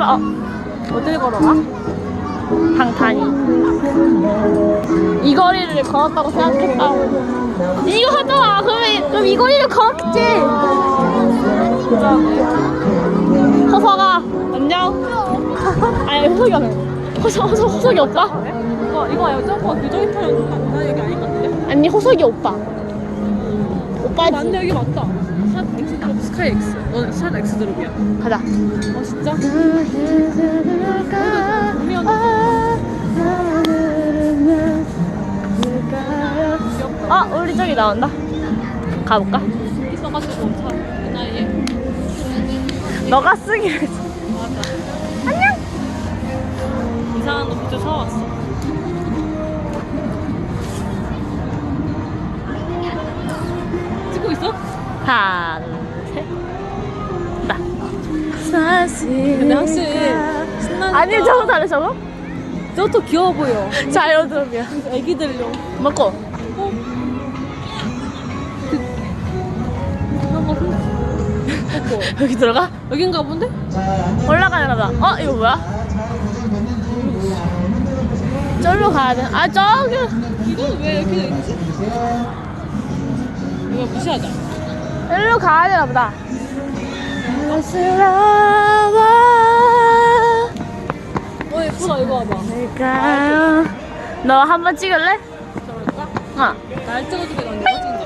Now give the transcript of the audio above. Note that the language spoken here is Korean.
해봐. 어. 어딜 걸어가? 방탄이. 이 거리를 걸었다고 생각했다고. 이거 하잖아. 그럼, 그럼 이 거리를 걸었겠지. 허석아, 안녕. 아니, 허석이. 허석, 허석, 허석이 없다? 이거 이거 여자거 유저인 타는 나 여기 아닌 것 같은데? 아니, 허석이 오빠. 오빠지. 맞네 여기 맞다. 샷 X 드롭 스카이 X. 너샷 X 드롭이야. 가자. 아 진짜? 아, 우리 저기 나온다. 가볼까? 있어가지고 차 그 나이에. 너가 했어. 맞아. 안녕. 이상한 거 밑에 사왔어. 찍고 있어? 나. 근데 확실히 신나는 아니, 저거 잘해, 저거? 저것도 귀여워 보여. 자연스럽이야. 애기들용. 먹고. 그런 거고 여기 들어가? 여긴가 본데? 올라가나 봐. 어, 이거 뭐야? 저기로 가야 돼. 아, 저기. 이건 왜 이렇게 돼 있지? 이거 무시하자. 일로 가야 되나 보다. 안쓰러워. 어 예쁘다 이거 봐봐. 너한번 찍을래? 저럴까? 어. 날 찍어주게 난 내가